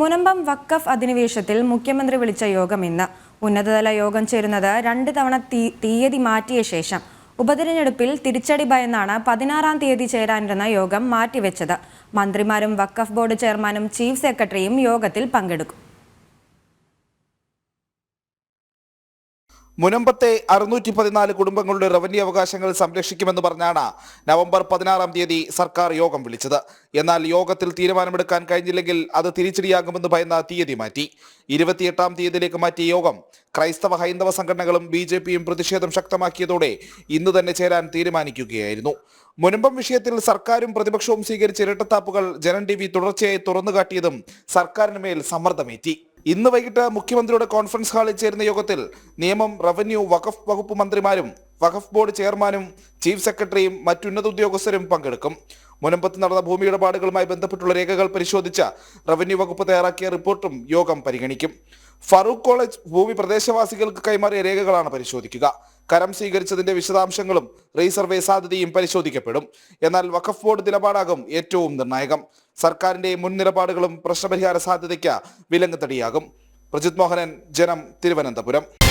മുനമ്പം വക്കഫ് അധിനിവേശത്തിൽ മുഖ്യമന്ത്രി വിളിച്ച യോഗം ഇന്ന്. ഉന്നതതല യോഗം ചേരുന്നത് രണ്ട് തവണ തീയതി മാറ്റിയ ശേഷം. ഉപതിരഞ്ഞെടുപ്പിൽ തിരിച്ചടി ഭയന്നാണ് പതിനാറാം തീയതി ചേരാനിരുന്ന യോഗം മാറ്റിവെച്ചത്. മന്ത്രിമാരും വക്കഫ് ബോർഡ് ചെയർമാനും ചീഫ് സെക്രട്ടറിയും യോഗത്തിൽ പങ്കെടുക്കും. മുനമ്പത്തെ അറുന്നൂറ്റി പതിനാല് കുടുംബങ്ങളുടെ റവന്യൂ അവകാശങ്ങൾ സംരക്ഷിക്കുമെന്ന് പറഞ്ഞാണ് നവംബർ പതിനാറാം തീയതി സർക്കാർ യോഗം വിളിച്ചത്. എന്നാൽ യോഗത്തിൽ തീരുമാനമെടുക്കാൻ കഴിഞ്ഞില്ലെങ്കിൽ അത് തിരിച്ചടിയാകുമെന്ന് ഭയന്ന തീയതി മാറ്റി. ഇരുപത്തിയെട്ടാം തീയതിയിലേക്ക് മാറ്റിയ യോഗം ക്രൈസ്തവ ഹൈന്ദവ സംഘടനകളും ബി ജെ പിയും പ്രതിഷേധം ശക്തമാക്കിയതോടെ ഇന്ന് തന്നെ ചേരാൻ തീരുമാനിക്കുകയായിരുന്നു. മുനമ്പം വിഷയത്തിൽ സർക്കാരും പ്രതിപക്ഷവും സ്വീകരിച്ച ഇരട്ടത്താപ്പുകൾ ജനൻ ടി വി തുടർച്ചയായി തുറന്നുകാട്ടിയതും സർക്കാരിന് മേൽ സമ്മർദ്ദമേറ്റി. ഇന്ന് വൈകിട്ട് മുഖ്യമന്ത്രിയുടെ കോൺഫറൻസ് ഹാളിൽ ചേരുന്ന യോഗത്തിൽ നിയമം റവന്യൂ വഖഫ് വകുപ്പ് മന്ത്രിമാരും വഖഫ് ബോർഡ് ചെയർമാനും ചീഫ് സെക്രട്ടറിയും മറ്റുന്നത ഉദ്യോഗസ്ഥരും പങ്കെടുക്കും. മുനമ്പത്ത് നടന്ന ഭൂമി ഇടപാടുകളുമായി ബന്ധപ്പെട്ടുള്ള രേഖകൾ പരിശോധിച്ച റവന്യൂ വകുപ്പ് തയ്യാറാക്കിയ റിപ്പോർട്ടും യോഗം പരിഗണിക്കും. ഫറൂഖ് കോളേജ് ഭൂമി പ്രദേശവാസികൾക്ക് കൈമാറിയ രേഖകളാണ് പരിശോധിക്കുക. കരം സ്വീകരിച്ചതിന്റെ വിശദാംശങ്ങളും റീസർവേ സാധ്യതയും പരിശോധിക്കപ്പെടും. എന്നാൽ വഖഫ് ബോർഡ് നിലപാടാകും ഏറ്റവും നിർണായകം. സർക്കാരിന്റെ മുൻ നിലപാടുകളും പ്രശ്നപരിഹാര സാധ്യതയ്ക്ക് വിലങ്ങ് തടിയാകും പ്രജിത് മോഹനൻ ജനം തിരുവനന്തപുരം.